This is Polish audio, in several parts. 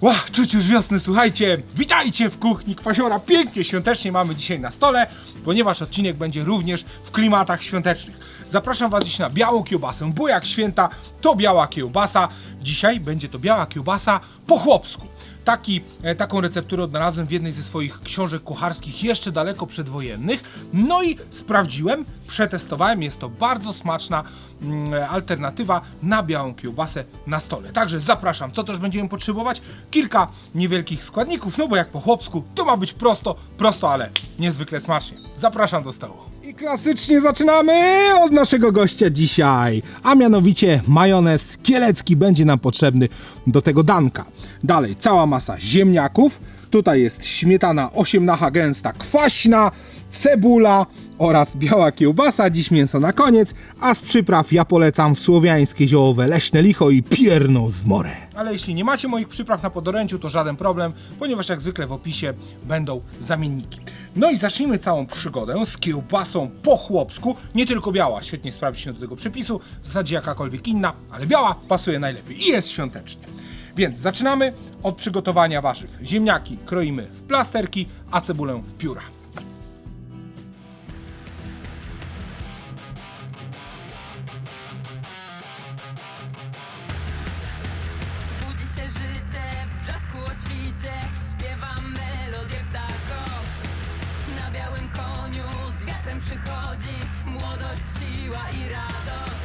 Ła, czuć już wiosny, słuchajcie, witajcie w kuchni Kwasiora, pięknie, świątecznie mamy dzisiaj na stole, ponieważ odcinek będzie również w klimatach świątecznych. Zapraszam Was dziś na białą kiełbasę, bo jak święta to biała kiełbasa, dzisiaj będzie to biała kiełbasa po chłopsku. Taki, e, taką recepturę odnalazłem w jednej ze swoich książek kucharskich jeszcze daleko przedwojennych. No i sprawdziłem, przetestowałem, jest to bardzo smaczna mm, alternatywa na białą kiełbasę na stole. Także zapraszam, co też będziemy potrzebować? Kilka niewielkich składników, no bo jak po chłopsku to ma być prosto, prosto, ale niezwykle smacznie. Zapraszam do stołu. I klasycznie zaczynamy od naszego gościa dzisiaj, a mianowicie majonez kielecki będzie nam potrzebny do tego danka. Dalej cała masa ziemniaków, tutaj jest śmietana osiemnacha gęsta kwaśna, cebula oraz biała kiełbasa, dziś mięso na koniec, a z przypraw ja polecam słowiańskie ziołowe leśne licho i pierną zmorę. Ale jeśli nie macie moich przypraw na podoręciu, to żaden problem, ponieważ jak zwykle w opisie będą zamienniki. No i zacznijmy całą przygodę z kiełbasą po chłopsku, nie tylko biała, świetnie sprawdzi się do tego przepisu, w zasadzie jakakolwiek inna, ale biała pasuje najlepiej i jest świątecznie. Więc zaczynamy od przygotowania warzyw. Ziemniaki kroimy w plasterki, a cebulę w pióra. Przychodzi. Młodość, siła i radość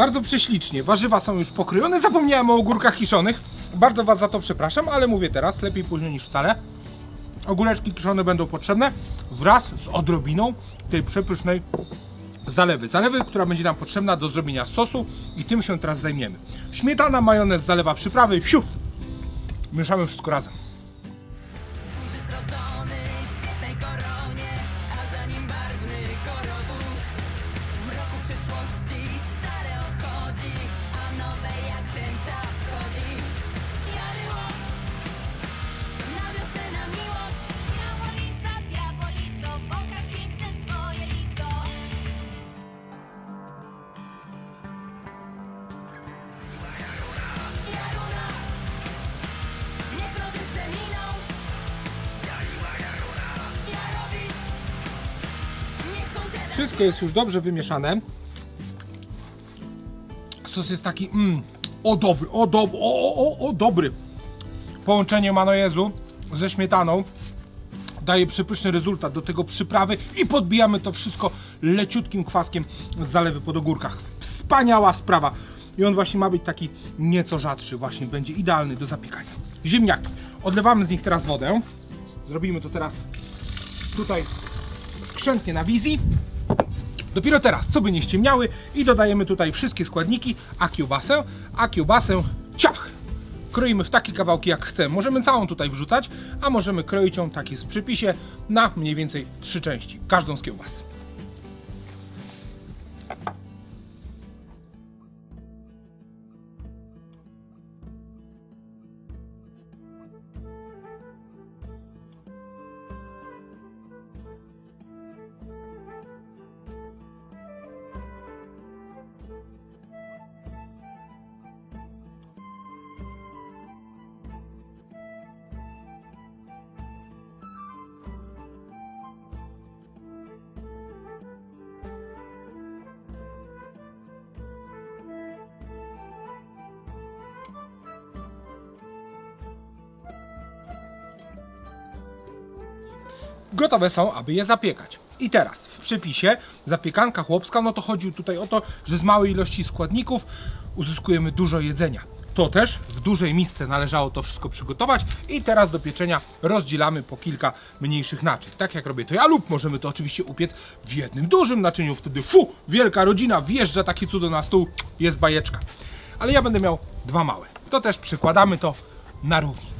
Bardzo prześlicznie. Warzywa są już pokrojone. Zapomniałem o ogórkach kiszonych. Bardzo Was za to przepraszam, ale mówię teraz, lepiej późno niż wcale. Ogóreczki kiszone będą potrzebne wraz z odrobiną tej przepysznej zalewy. Zalewy, która będzie nam potrzebna do zrobienia sosu i tym się teraz zajmiemy. Śmietana, majonez, zalewa przyprawy. Fiu! Mieszamy wszystko razem. Wszystko jest już dobrze wymieszane. Sos jest taki, mm, o dobry, o, dob, o, o, o, dobry. Połączenie manojezu ze śmietaną daje przepyszny rezultat. Do tego przyprawy i podbijamy to wszystko leciutkim kwaskiem z zalewy po ogórkach. Wspaniała sprawa. I on właśnie ma być taki nieco rzadszy, właśnie będzie idealny do zapiekania. Ziemniaki. Odlewamy z nich teraz wodę. Zrobimy to teraz tutaj skrzętnie na wizji. Dopiero teraz, co by nie ściemniały i dodajemy tutaj wszystkie składniki, a kiełbasę, a kiełbasę ciach. Kroimy w takie kawałki jak chcemy. Możemy całą tutaj wrzucać, a możemy kroić ją, tak jest w przypisie, na mniej więcej trzy części, każdą z kiełbas. Gotowe są, aby je zapiekać. I teraz w przepisie zapiekanka chłopska, no to chodzi tutaj o to, że z małej ilości składników uzyskujemy dużo jedzenia. to też w dużej misce należało to wszystko przygotować i teraz do pieczenia rozdzielamy po kilka mniejszych naczyń. Tak jak robię to ja lub możemy to oczywiście upiec w jednym dużym naczyniu, wtedy fu, wielka rodzina, wjeżdża takie cudo na stół, jest bajeczka. Ale ja będę miał dwa małe. To też przykładamy to na równi.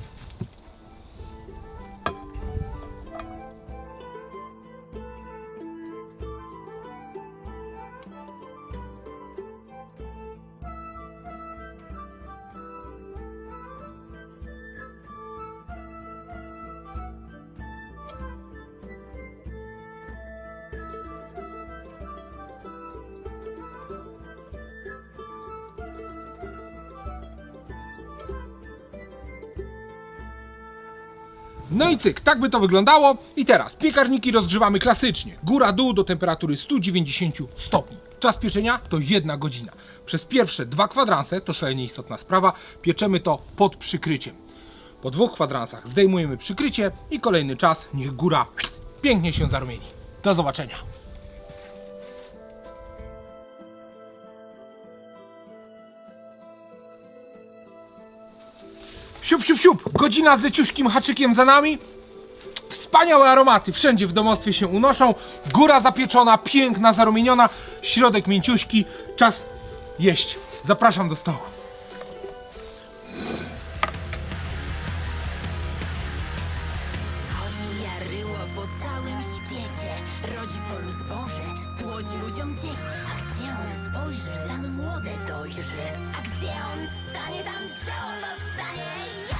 No i cyk, tak by to wyglądało. I teraz piekarniki rozgrzewamy klasycznie. Góra-dół do temperatury 190 stopni. Czas pieczenia to jedna godzina. Przez pierwsze dwa kwadranse, to szalenie istotna sprawa, pieczemy to pod przykryciem. Po dwóch kwadransach zdejmujemy przykrycie i kolejny czas niech góra pięknie się zarumieni. Do zobaczenia. Siup, siup, siup. Godzina z leciuśkim haczykiem za nami. Wspaniałe aromaty wszędzie w domostwie się unoszą. Góra zapieczona, piękna, zarumieniona. Środek mięciuśki. Czas jeść. Zapraszam do stołu. Polu zboże. Płodzi ludziom dzieci. A gdzie on spojrzy, tam młode dojrzy. A gdzie on stanie, tam zioło powstanie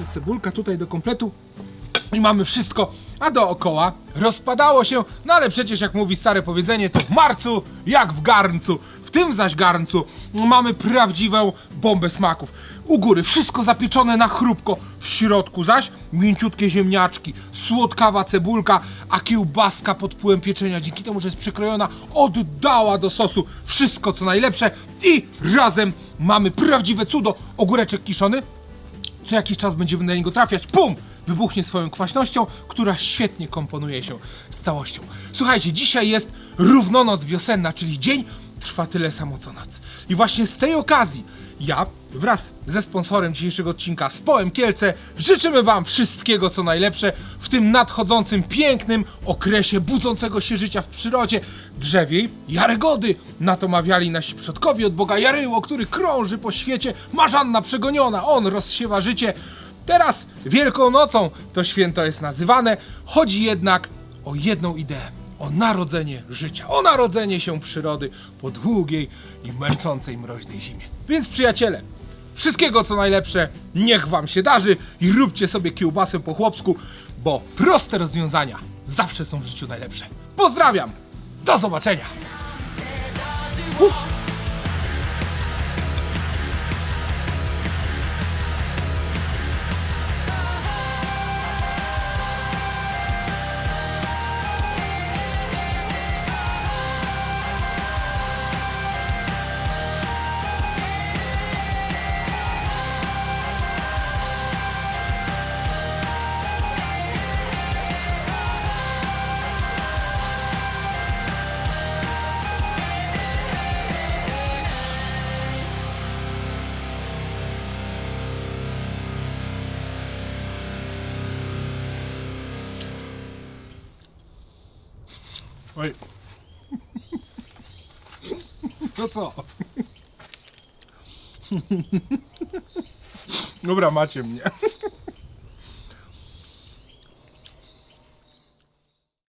Jeszcze cebulka tutaj do kompletu. I mamy wszystko, a dookoła rozpadało się, no ale przecież jak mówi stare powiedzenie, to w marcu jak w garncu. W tym zaś garncu mamy prawdziwą bombę smaków. U góry wszystko zapieczone na chrupko, w środku zaś mięciutkie ziemniaczki, słodkawa cebulka, a kiełbaska pod wpływem pieczenia, dzięki temu, że jest przykrojona, oddała do sosu wszystko co najlepsze i razem mamy prawdziwe cudo, ogóreczek kiszony, co jakiś czas będziemy na niego trafiać, pum! Wybuchnie swoją kwaśnością, która świetnie komponuje się z całością. Słuchajcie, dzisiaj jest równonoc wiosenna, czyli dzień trwa tyle samo co noc. I właśnie z tej okazji ja wraz ze sponsorem dzisiejszego odcinka z Połem Kielce życzymy Wam wszystkiego co najlepsze w tym nadchodzącym pięknym okresie budzącego się życia w przyrodzie. Drzewiej Jarygody na to mawiali nasi przodkowie od Boga Jaryło, który krąży po świecie, marzanna przegoniona, on rozsiewa życie. Teraz Wielką Nocą to święto jest nazywane, chodzi jednak o jedną ideę. O narodzenie życia, o narodzenie się przyrody po długiej i męczącej mroźnej zimie. Więc przyjaciele, wszystkiego co najlepsze, niech wam się darzy i róbcie sobie kiełbasę po chłopsku, bo proste rozwiązania zawsze są w życiu najlepsze. Pozdrawiam, do zobaczenia! Oj. No co? Dobra, macie mnie.